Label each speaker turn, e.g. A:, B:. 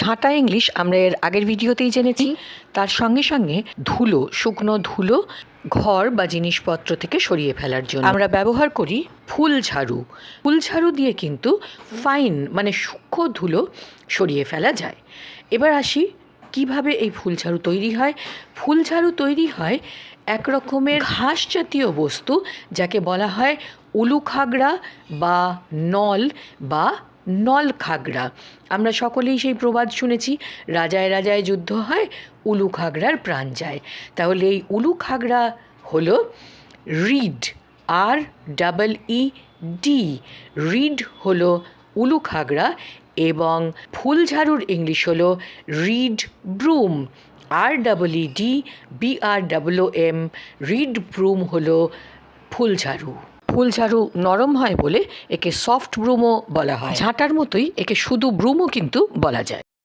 A: ঝাঁটা ইংলিশ আমরা এর আগের ভিডিওতেই জেনেছি। তার সঙ্গে সঙ্গে ধুলো, শুকনো ধুলো, ঘর বা জিনিসপত্র থেকে সরিয়ে ফেলার জন্য। আমরা ব্যবহার করি ফুল ঝাড়ু। ফুল ঝাড়ু দিয়ে কিন্তু ফাইন মানে সূক্ষ্ম ধুলো সরিয়ে ফেলা যায়। এবার আসি কীভাবে এই ফুল ঝাড়ু তৈরি হয়। ফুল ঝাড়ু তৈরি হয় এক রকমের ঘাস জাতীয় বস্তু, যাকে বলা হয় উলু খাগড়া বা নল বা নল খাগড়া আমরা সকলেই সেই প্রবাদ শুনেছি, রাজায় রাজায় যুদ্ধ হয় উলু খাগড়ার প্রাণ যায়। তাহলে এই উলু খাগড়া হলো রিড, আর ডাবল ই ডি। রিড হলো উলু খাগড়া এবং ফুলঝাড়ুর ইংলিশ হলো রিড ব্রুম। আর double E D, B R double M, reed broom হলো ফুল ঝাড়ু ফুল ঝাড়ু নরম হয় বলে একে সফট ব্রুমও বলা হয়। ঝাঁটার মতোই একে শুধু ব্রুমও কিন্তু বলা যায়।